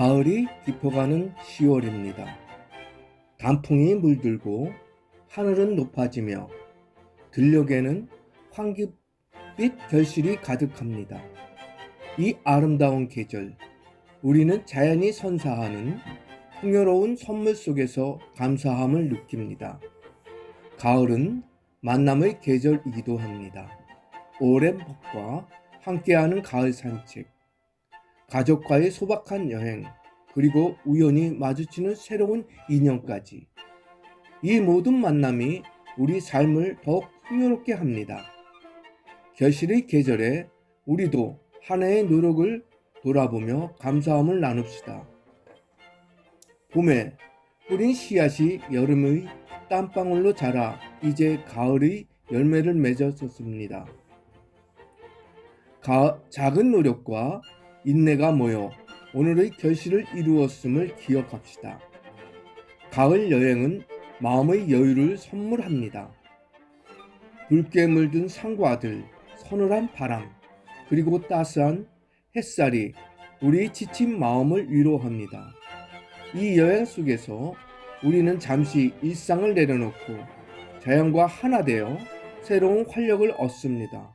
가을이 깊어가는 10월입니다. 단풍이 물들고 하늘은 높아지며 들녘에는 황깃빛 결실이 가득합니다. 이 아름다운 계절, 우리는 자연이 선사하는 풍요로운 선물 속에서 감사함을 느낍니다. 가을은 만남의 계절이기도 합니다. 오랜 벚과 함께하는 가을 산책, 가족과의 소박한 여행, 그리고 우연히 마주치는 새로운 인연까지. 이 모든 만남이 우리 삶을 더욱 풍요롭게 합니다. 결실의 계절에 우리도 한 해의 노력을 돌아보며 감사함을 나눕시다. 봄에 뿌린 씨앗이 여름의 땀방울로 자라 이제 가을의 열매를 맺었습니다. 가, 작은 노력과 인내가 모여 오늘의 결실을 이루었음을 기억합시다. 가을 여행은 마음의 여유를 선물합니다. 붉게 물든 산과들, 서늘한 바람, 그리고 따스한 햇살이 우리 지친 마음을 위로합니다. 이 여행 속에서 우리는 잠시 일상을 내려놓고 자연과 하나 되어 새로운 활력을 얻습니다.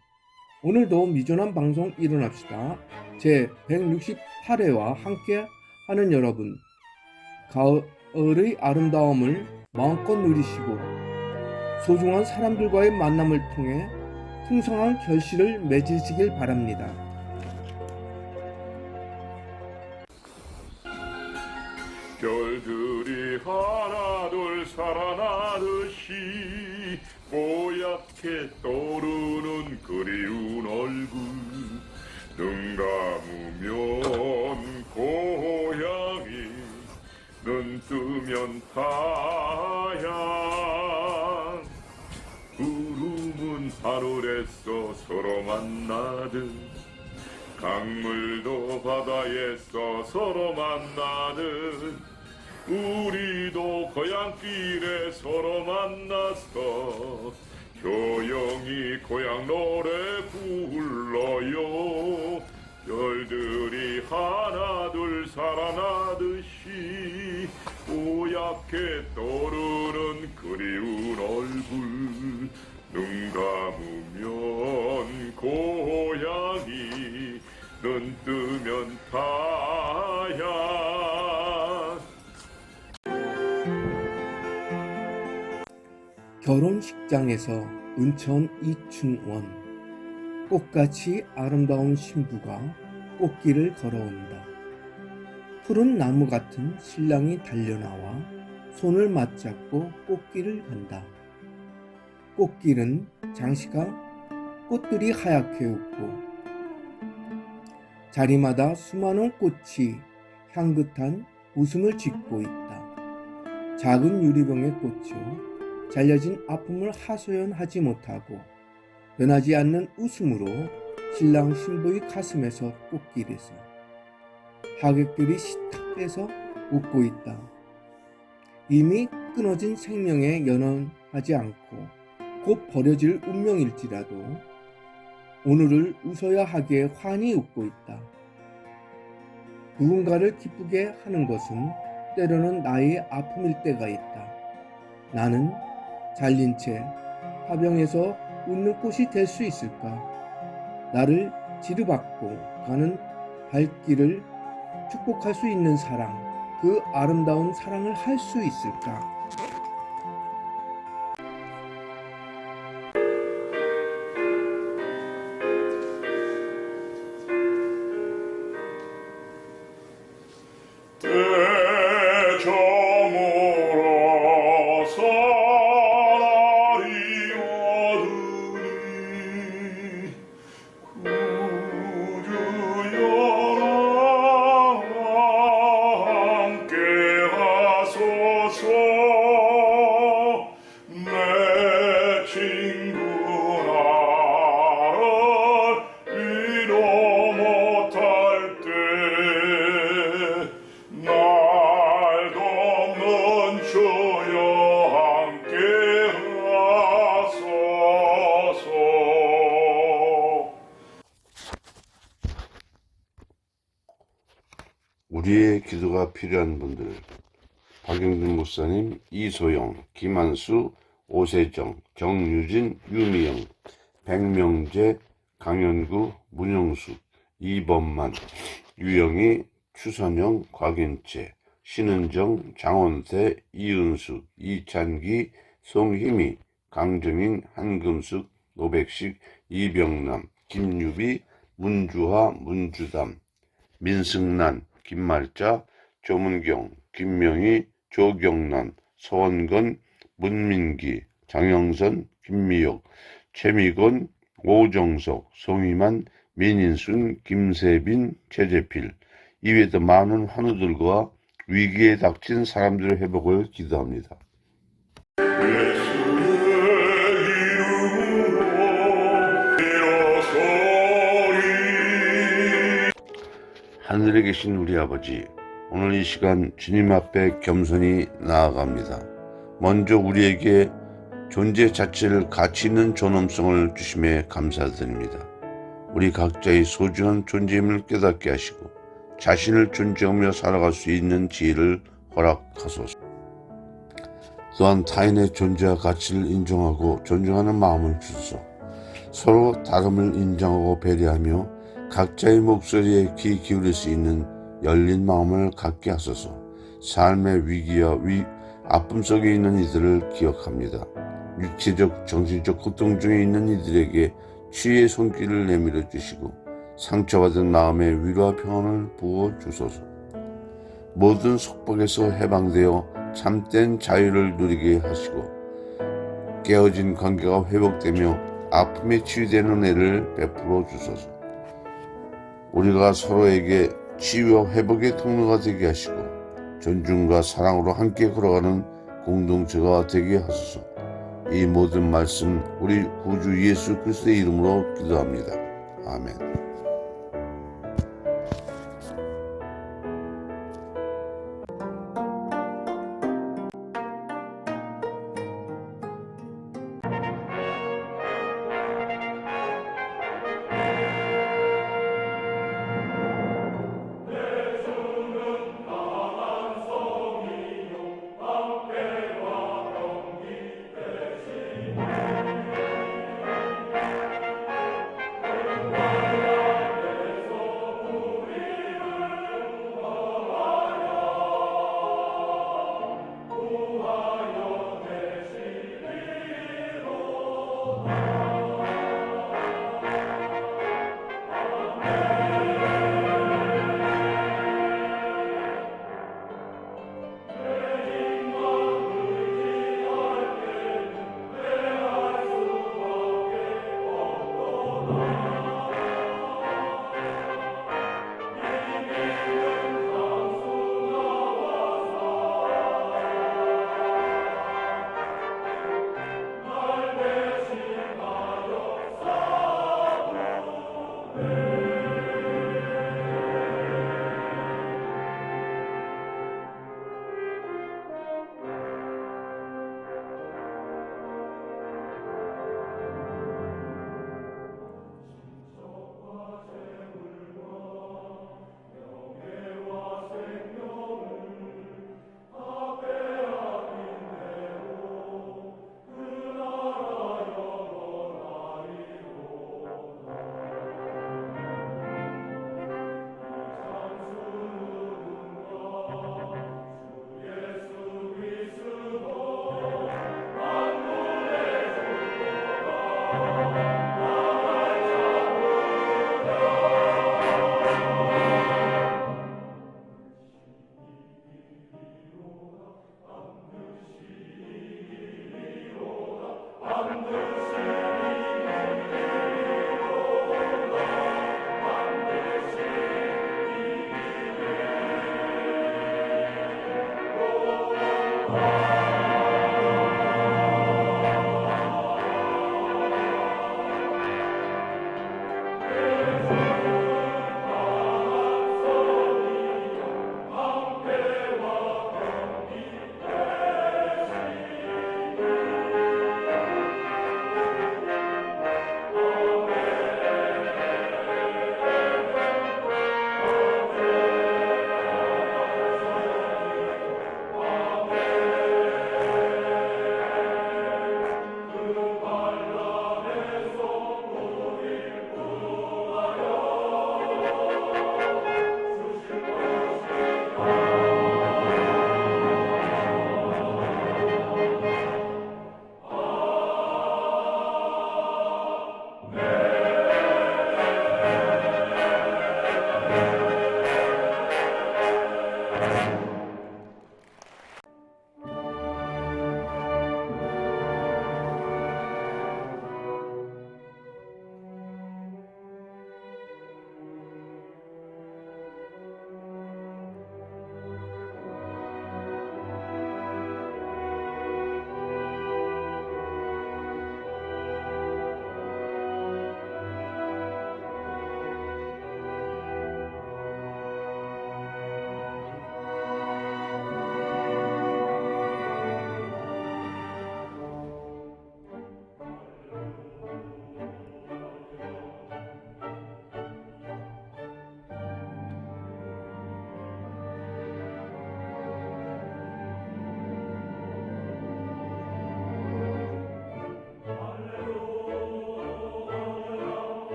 오늘도 미존한 방송 일어납시다. 제 168회와 함께 하는 여러분, 가을의 아름다움을 마음껏 누리시고 소중한 사람들과의 만남을 통해 풍성한 결실을 맺으시길 바랍니다. 별들이 하나 둘 살아나듯이 뽀얗게 떠오르는 그리운 타양 구름은 하늘에서 서로 만나듯 강물도 바다에서 서로 만나듯 우리도 고향길에 서로 만나서 조용히 고향 노래 불러요. 별들이 하나 둘 살아나듯이 뽀얗게 떠오르는 그리운 얼굴. 눈 감으면 고향이 눈 뜨면 타양 결혼식장에서 은천 이춘원. 꽃같이 아름다운 신부가 꽃길을 걸어온다. 푸른 나무 같은 신랑이 달려나와 손을 맞잡고 꽃길을 간다. 꽃길은 장시간 꽃들이 하얗게 웃고 자리마다 수많은 꽃이 향긋한 웃음을 짓고 있다. 작은 유리병의 꽃이요. 잘려진 아픔을 하소연하지 못하고 변하지 않는 웃음으로 신랑 신부의 가슴에서 꽃길에서 하객들이 시탁돼서 웃고 있다. 이미 끊어진 생명에 연연하지 않고 곧 버려질 운명일지라도 오늘을 웃어야 하기에 환히 웃고 있다. 누군가를 기쁘게 하는 것은 때로는 나의 아픔일 때가 있다. 나는 잘린 채 화병에서 웃는 꽃이 될 수 있을까? 나를 지르받고 가는 발길을 축복할 수 있는 사랑, 그 아름다운 사랑을 할 수 있을까? 필요한 분들. 박영준 목사님, 이소영, 김한수, 오세정, 정유진, 유미영, 백명재, 강현구, 문영숙, 이범만, 유영희, 추선영, 곽윤채, 신은정, 장원태, 이은숙, 이찬기, 송희미, 강정인, 한금숙, 노백식, 이병남, 김유비, 문주하, 문주담, 민승란, 김말자, 조문경, 김명희, 조경란, 서원건, 문민기, 장영선, 김미옥, 최미곤, 오정석, 송희만, 민인순, 김세빈, 최재필 이외에도 많은 환우들과 위기에 닥친 사람들의 회복을 기도합니다. 하늘에 계신 우리 아버지, 오늘 이 시간 주님 앞에 겸손히 나아갑니다. 먼저 우리에게 존재 자체를 가치 있는 존엄성을 주심에 감사드립니다. 우리 각자의 소중한 존재임을 깨닫게 하시고 자신을 존중하며 살아갈 수 있는 지혜를 허락하소서. 또한 타인의 존재와 가치를 인정하고 존중하는 마음을 주소서. 서로 다름을 인정하고 배려하며 각자의 목소리에 귀 기울일 수 있는 열린 마음을 갖게 하소서. 삶의 위기와 위, 아픔 속에 있는 이들을 기억합니다. 육체적, 정신적 고통 중에 있는 이들에게 치유의 손길을 내밀어 주시고 상처받은 마음의 위로와 평안을 부어 주소서. 모든 속박에서 해방되어 참된 자유를 누리게 하시고 깨어진 관계가 회복되며 아픔에 치유되는 은혜를 베풀어 주소서. 우리가 서로에게 치유와 회복의 통로가 되게 하시고 존중과 사랑으로 함께 걸어가는 공동체가 되게 하소서. 이 모든 말씀 우리 구주 예수 그리스도의 이름으로 기도합니다. 아멘.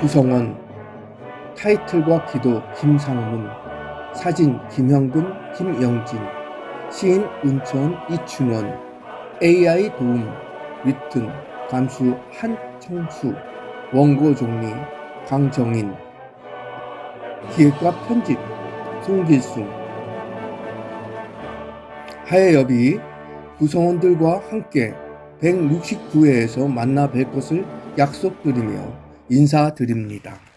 구성원 타이틀과 기도 김상문 사진 김형근 김영진 시인 은천 이춘원 AI 도움 위튼 감수 한청수 원고 종리 강정인 기획과 편집 송길순. 하예협이 구성원들과 함께 169회에서 만나 뵐 것을 약속드리며 인사드립니다.